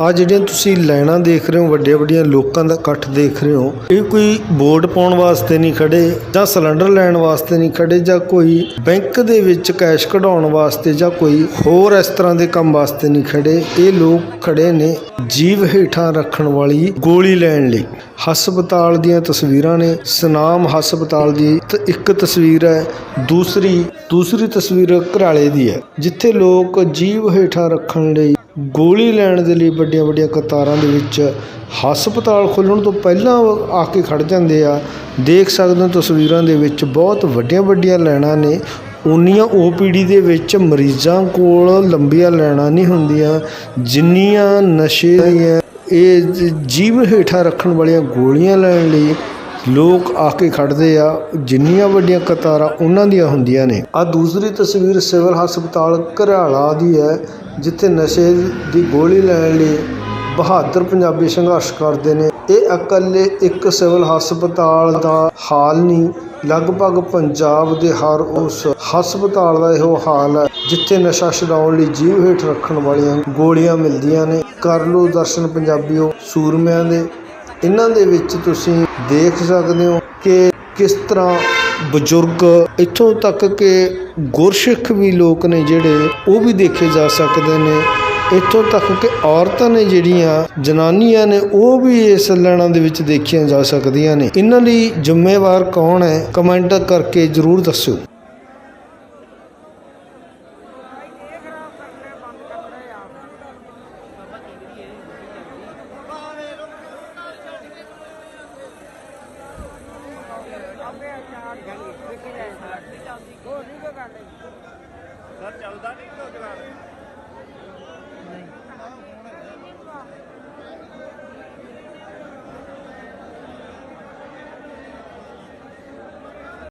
ਆ ਜਿਹੜੀਆਂ ਤੁਸੀਂ ਲਾਈਨਾਂ ਦੇਖ ਰਹੇ ਹੋ, ਵੱਡੀਆਂ ਵੱਡੀਆਂ ਲੋਕਾਂ ਦਾ ਇਕੱਠ ਦੇਖ ਰਹੇ ਹੋ, ਇਹ ਕੋਈ ਬੋਰਡ ਪਾਉਣ ਵਾਸਤੇ ਨਹੀਂ ਖੜੇ ਜਾਂ ਸਿਲੰਡਰ ਲੈਣ ਵਾਸਤੇ ਨਹੀਂ ਖੜੇ ਜਾਂ ਕੋਈ ਬੈਂਕ ਦੇ ਵਿੱਚ ਕੈਸ਼ ਕਢਾਉਣ ਵਾਸਤੇ ਜਾਂ ਕੋਈ ਹੋਰ ਇਸ ਤਰ੍ਹਾਂ ਦੇ ਕੰਮ ਵਾਸਤੇ ਨਹੀਂ ਖੜੇ, ਇਹ ਲੋਕ ਖੜੇ ਨੇ ਜੀਵ ਹੇਠਾਂ ਰੱਖਣ ਵਾਲੀ ਗੋਲੀ ਲੈਣ ਲਈ। ਹਸਪਤਾਲ ਦੀਆਂ ਤਸਵੀਰਾਂ ਨੇ। ਸਨਾਮ ਹਸਪਤਾਲ ਦੀ ਇੱਕ ਤਸਵੀਰ ਹੈ, ਦੂਸਰੀ ਦੂਸਰੀ ਤਸਵੀਰ ਘਰਾਲੇ ਦੀ ਹੈ, ਜਿੱਥੇ ਲੋਕ ਜੀਵ ਹੇਠਾਂ ਰੱਖਣ ਲਈ ਗੋਲੀ ਲੈਣ ਦੇ ਲਈ ਵੱਡੀਆਂ ਵੱਡੀਆਂ ਕਤਾਰਾਂ ਦੇ ਵਿੱਚ ਹਸਪਤਾਲ ਖੁੱਲ੍ਹਣ ਤੋਂ ਪਹਿਲਾਂ ਆ ਕੇ ਖੜ ਜਾਂਦੇ ਆ। ਦੇਖ ਸਕਦੇ ਹੋ ਤਸਵੀਰਾਂ ਦੇ ਵਿੱਚ ਬਹੁਤ ਵੱਡੀਆਂ ਵੱਡੀਆਂ ਲਾਈਨਾਂ ਨੇ। ਉਨੀਆਂ ਓਪੀਡੀ ਦੇ ਵਿੱਚ ਮਰੀਜ਼ਾਂ ਕੋਲ ਲੰਬੀਆਂ ਲਾਈਨਾਂ ਨਹੀਂ ਹੁੰਦੀਆਂ, ਜਿੰਨੀਆਂ ਨਸ਼ੇ ਦੀਆਂ ਇਹ ਜ- ਹੇਠਾਂ ਰੱਖਣ ਵਾਲੀਆਂ ਗੋਲੀਆਂ ਲੈਣ ਲਈ ਲੋਕ ਆ ਕੇ ਖੜਦੇ ਆ। ਜਿੰਨੀਆਂ ਵੱਡੀਆਂ ਕਤਾਰਾਂ ਉਹਨਾਂ ਦੀਆਂ ਹੁੰਦੀਆਂ ਨੇ। ਆ ਦੂਸਰੀ ਤਸਵੀਰ ਸਿਵਲ ਹਸਪਤਾਲ ਘਰਿਆਲਾ ਦੀ ਹੈ, ਜਿੱਥੇ ਨਸ਼ੇ ਦੀ ਗੋਲੀ ਲੈਣ ਲਈ ਬਹਾਦਰ ਪੰਜਾਬੀ ਸੰਘਰਸ਼ ਕਰਦੇ ਨੇ। ਇਹ ਇਕੱਲੇ ਇੱਕ ਸਿਵਲ ਹਸਪਤਾਲ ਦਾ ਹਾਲ ਨਹੀਂ, ਲਗਭਗ ਪੰਜਾਬ ਦੇ ਹਰ ਉਸ ਹਸਪਤਾਲ ਦਾ ਇਹੋ ਹਾਲ ਹੈ, ਜਿੱਥੇ ਨਸ਼ਾ ਛਡਾਉਣ ਲਈ ਜੀਵ ਹੇਠ ਰੱਖਣ ਵਾਲੀਆਂ ਗੋਲੀਆਂ ਮਿਲਦੀਆਂ ਨੇ। ਕਰ ਲਓ ਦਰਸ਼ਨ ਪੰਜਾਬੀਓ, ਸੂਰਮਿਆਂ ਦੇ। ਇਹਨਾਂ ਦੇ ਵਿੱਚ ਤੁਸੀਂ ਦੇਖ ਸਕਦੇ ਹੋ ਕਿ ਕਿਸ ਤਰ੍ਹਾਂ ਬਜ਼ੁਰਗ ਇੱਥੋਂ ਤੱਕ ਕਿ ਗੁਰਸਿੱਖ ਵੀ ਲੋਕ ਨੇ ਜਿਹੜੇ, ਉਹ ਵੀ ਦੇਖੇ ਜਾ ਸਕਦੇ ਨੇ। ਇੱਥੋਂ ਤੱਕ ਕਿ ਔਰਤਾਂ ਨੇ ਜਿਹੜੀਆਂ ਜਨਾਨੀਆਂ ਨੇ, ਉਹ ਵੀ ਇਸ ਲੈਣਾ ਦੇ ਵਿੱਚ ਦੇਖੀਆਂ ਜਾ ਸਕਦੀਆਂ ਨੇ। ਇਹਨਾਂ ਲਈ ਜ਼ਿੰਮੇਵਾਰ ਕੌਣ ਹੈ? ਕਮੈਂਟ ਕਰਕੇ ਜ਼ਰੂਰ ਦੱਸਿਓ। ਸਰ, ਚੱਲਦਾ ਨਹੀਂ ਲੋਕ ਨਾਲ